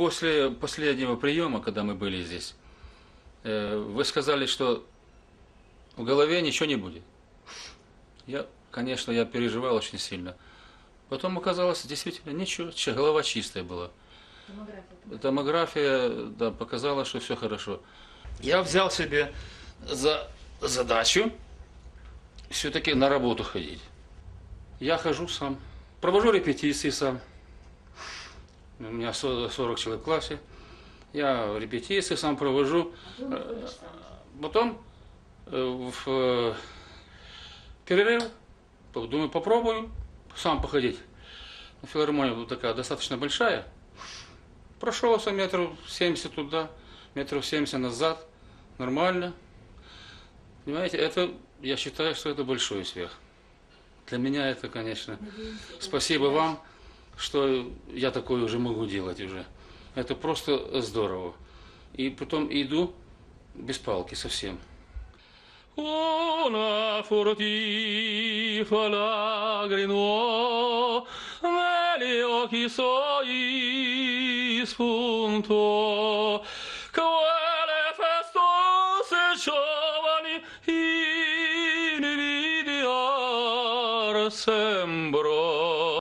после последнего приема, когда мы были здесь, э, вы сказали, что в голове ничего не будет. Я, конечно, я переживал очень сильно. Потом оказалось, действительно, ничего, че- голова чистая была. Томография, да, показала, что все хорошо. Я взял себе за задачу все-таки на работу ходить. Я хожу сам, провожу репетиции сам. У меня со- 40 человек в классе. Я репетиции сам провожу. Э, Потом э, в э, перерыв, думаю, попробую сам походить. Филармония была такая достаточно большая. Прошелся метров 70 туда, метров 70 назад. Нормально. Понимаете, это, я считаю, что это большой успех. Для меня это, конечно, спасибо вам, что я такое уже могу делать уже. Это просто здорово. И потом иду без палки совсем. Una furtiva lagrimo negli occhi suoi spunto quelle festose giovani invidiar sembrò